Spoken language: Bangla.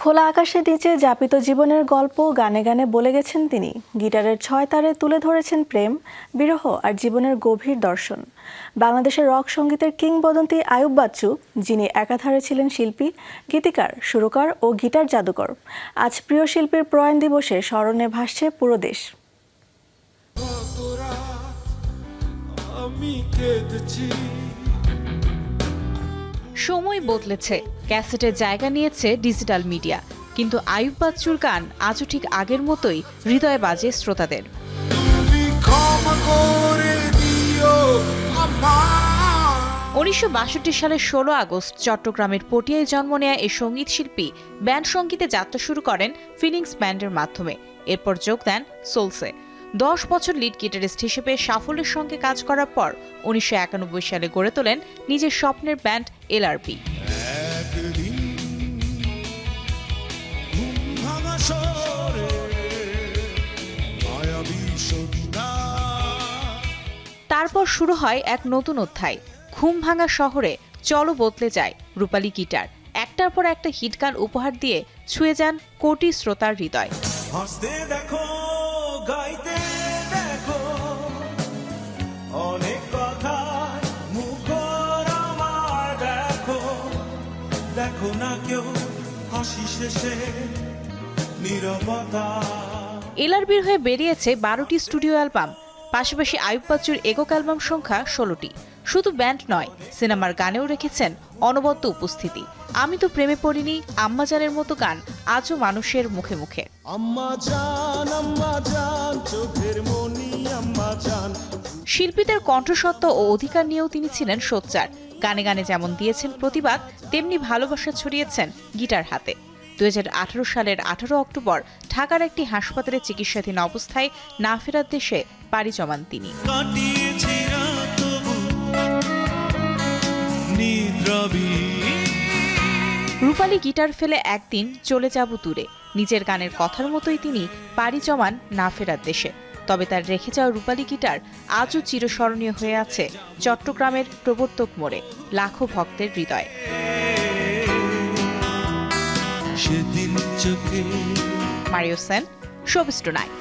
খোলা আকাশের নিচে যাপিত জীবনের গল্প গানে গানে বলে গেছেন তিনি। গিটারের ছয় তারে তুলে ধরেছেন প্রেম, বিরহ আর জীবনের গভীর দর্শন। বাংলাদেশের রক সঙ্গীতের কিংবদন্তি আয়ুব বাচ্চু, যিনি একাধারে ছিলেন শিল্পী, গীতিকার, সুরকার ও গিটার জাদুকর। আজ প্রিয় শিল্পীর প্রয়াণ দিবসে স্মরণে ভাসছে পুরো দেশ। আমি সময় বদলেছে। ক্যাসেটের জায়গা নিয়েছে ডিজিটাল মিডিয়া। কিন্তু আয়ুব বাচ্চুর গান আজও ঠিক আগের মতোই হৃদয়ে বাজে শ্রোতাদের। উনিশশো সালের ষোলো আগস্ট চট্টগ্রামের পটিয়ায় জন্ম নেয়া এই সংগীত শিল্পী ব্যান্ড সঙ্গীতে যাত্রা শুরু করেন ফিলিংস ব্যান্ডের মাধ্যমে। এরপর যোগ দেন সোলসে। দশ বছর লিড গিটারিস্ট হিসেবে সাফল্যের সঙ্গে কাজ করার পর উনিশশো একানব্বই সালে গড়ে তোলেন নিজের স্বপ্নের ব্যান্ড এলআরপি তারপর শুরু হয় এক নতুন অধ্যায়। ঘুম ভাঙা শহরে চলো বদলে যায় রূপালী গিটার একটার পর একটা হিট গান উপহার দিয়ে ছুঁয়ে যান কোটি শ্রোতার হৃদয়। কেউ হাসি শেষে নীরবতা। এলআরবির হয়ে বেরিয়েছে বারোটি স্টুডিও অ্যালবাম। পাশাপাশি আয়ুব বাচ্চুর একক অ্যালবাম সংখ্যা ষোলোটি। শুধু ব্যান্ড নয় সিনেমার গানেও রেখেছেন অনবদ্য উপস্থিতি। আমি তো প্রেমে পড়িনি আম্মাজানের মতো গান আজও মানুষের মুখে মুখে। শিল্পীদের কণ্ঠসত্ত্ব ও অধিকার নিয়েও তিনি ছিলেন সোচ্চার। গানে গানে যেমন দিয়েছেন প্রতিবাদ, তেমনি ভালোবাসা ছড়িয়েছেন গিটার হাতে। দু হাজার আঠারো সালের আঠারো অক্টোবর ঢাকার একটি হাসপাতালে চিকিৎসাধীন অবস্থায় না ফেরার দেশে পাড়ি জমান তিনি। রূপালী গিটার ফেলে একদিন চলে যাব দূরে। নিজের গানের কথার মতোই তিনি পাড়ি জমান না ফেরার দেশে। তবে তার রেখে যাওয়া রূপালি গিটার আজও চিরস্মরণীয় হয়ে আছে চট্টগ্রামের প্রবর্তক মোড়ে লাখো ভক্তের হৃদয়। Mario Sen showbiz tonight